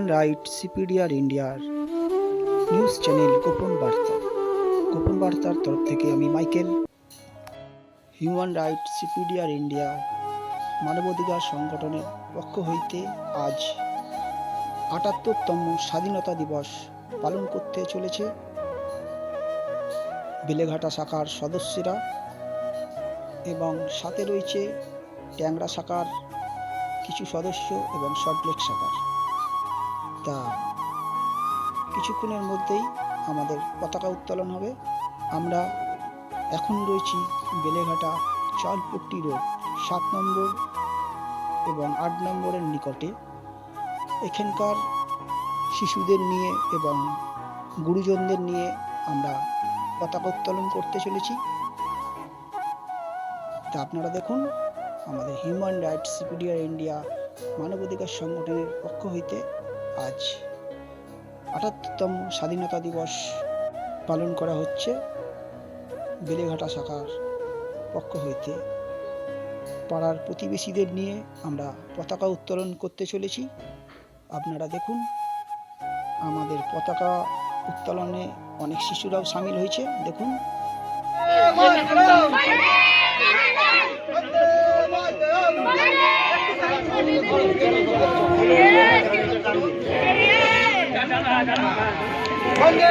Human right CPDR ইন্ডিয়ার news channel গোপন বার্তা গোপন বার্তার তরফ থেকে আমি Michael human right CPDR India মানবাধিকার সংগঠনের পক্ষ হইতে আজ আটাত্তরতম স্বাধীনতা দিবস পালন করতে চলেছে। বেলেঘাটা শাখার সদস্যরা এবং সাথে রয়েছে ট্যাংরা শাখার কিছু সদস্য এবং সল্টলেক শাখার। তা কিছুক্ষণের মধ্যেই আমাদের পতাকা উত্তোলন হবে। আমরা এখন রয়েছি বেলেঘাটা চলপট্টি রোড, সাত নম্বর এবং আট নম্বরের নিকটে। এখানকার শিশুদের নিয়ে এবং গুরুজনদের নিয়ে আমরা পতাকা উত্তোলন করতে চলেছি। তা আপনারা দেখুন, আমাদের হিউম্যান রাইটস সিপিডিআর ইন্ডিয়া মানবাধিকার সংগঠনের পক্ষ হইতে আজ আটাত্তরতম স্বাধীনতা দিবস পালন করা হচ্ছে বেলেঘাটা শাখার পক্ষ হইতে। পাড়ার প্রতিবেশীদের নিয়ে আমরা পতাকা উত্তোলন করতে চলেছি। আপনারা দেখুন, আমাদের পতাকা উত্তোলনে অনেক শিশুরাও সামিল হয়েছে। দেখুন। কাউকে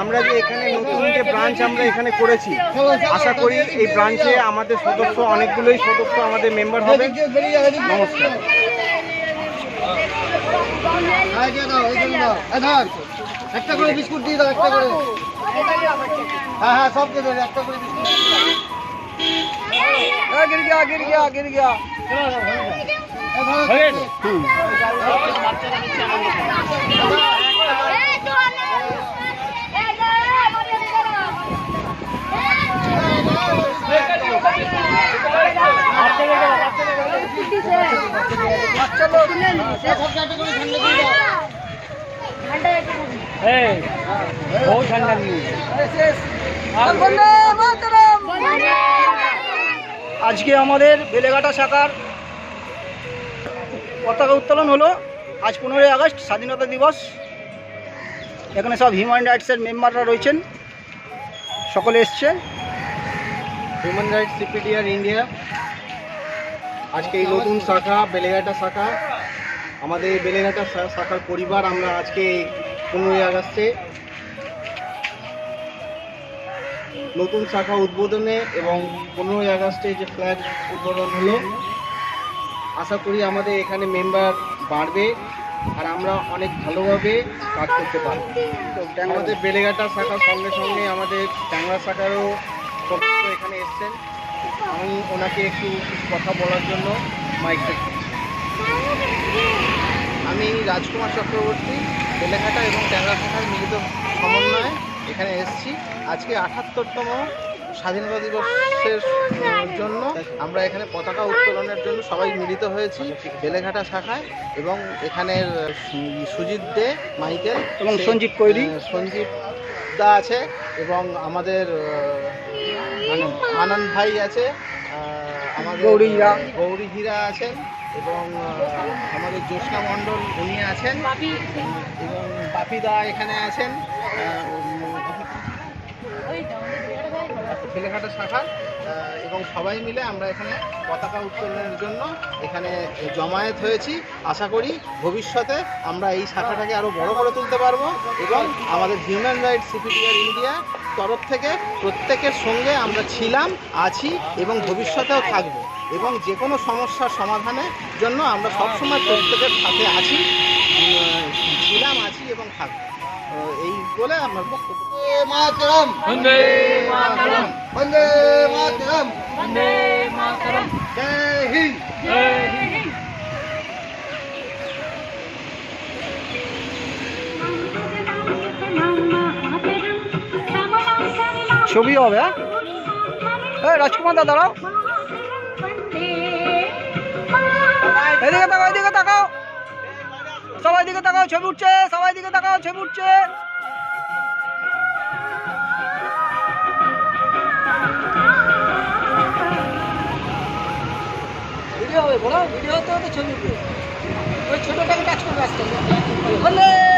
আমরা যে এখানে নতুন যে ব্রাঞ্চ আমরা এখানে করেছি আশা করি এই ব্রাঞ্চে আমাদের সদস্য অনেকগুলোই সদস্য আমাদের মেম্বার হবে নমস্কার একটা করে বিস্কুট দিয়ে দাও একটা করে হ্যাঁ হ্যাঁ সব দিয়ে একটা করে বিস্কুট गिर गया गिर गया गिर गया আজকে আমাদের বেলেঘাটা শাখার পতাকা উত্তোলন হলো। আজ পনেরোই আগস্ট, স্বাধীনতা দিবস। এখানে সব হিউম্যান রাইটসের মেম্বাররা রয়েছেন। সকলে এসছে। হিউম্যান রাইটস সিপিডিআর ইন্ডিয়া আজকে এই নতুন শাখা, বেলেঘাটা শাখা। আমাদের বেলেঘাটা শাখার পরিবার আমরা আজকে পনেরোই আগস্টে নতুন শাখা উদ্বোধনে এবং পনেরোই আগস্টে যে ফ্ল্যাগ উদ্বোধন হলো, আশা করি আমাদের এখানে মেম্বার বাড়বে আর আমরা অনেক ভালোভাবে কাজ করতে পারব। আমাদের বেলেঘাটা শাখার সঙ্গে সঙ্গে আমাদের ট্যাংরা শাখারও সদস্য এখানে এসছেন। আমি ওনাকে একটু কথা বলার জন্য মাইক আমি রাজকুমার চক্রবর্তী বেলেঘাটা এবং ট্যাংরা শাখার মিলিত সমন্বয়ে এখানে এসেছি আজকে আঠাত্তরতম স্বাধীনতা দিবসের জন্য আমরা এখানে পতাকা উত্তোলনের জন্য সবাই মিলিত হয়েছি বেলেঘাটা শাখায় এবং এখানের সুজিত দে মাইকেল এবং সঞ্জীব কৈরি। সঞ্জীব দা আছে এবং আমাদের আনন্দ ভাই আছে আমাদের গৌরী হীরা। গৌরী হীরা আছেন এবং আমাদের জ্যোৎস্না মণ্ডল উনি আছেন। এবং বাপিদা এখানে আছেন। বেলেঘাটা শাখার এবং সবাই মিলে আমরা এখানে পতাকা উত্তোলনের জন্য এখানে জমায়েত হয়েছি। আশা করি ভবিষ্যতে আমরা এই শাখাটাকে আরও বড় করে তুলতে পারব এবং আমাদের হিউম্যান রাইটস সিপিডিআর ইন্ডিয়া তরফ থেকে প্রত্যেকের সঙ্গে আমরা ছিলাম, আছি এবং ভবিষ্যতেও থাকব। এবং যে কোনো সমস্যার সমাধানের জন্য আমরা সবসময় প্রত্যেকের সাথে আছি। এবং থাকবে এই বলে আমার বক্তব্য মাতরম বন্দে মাতরম বন্দে মাতরম বন্দে মাতরম জয় হিন্দ জয় হিন্দ ছবি হবে হ্যাঁ রাজকুমার দা দাঁড়াও এদিকে তাকাও এদিকে তাকাও সবাই দিকে তাকাও, ছবি উঠছে, সবাই দিকে তাকাও, ছবি উঠছে। ভিডিও হবে, বলো, ভিডিও হতে হতে ছবি উঠবে। ওই ছোটটাকে টাচ করবে বন্দে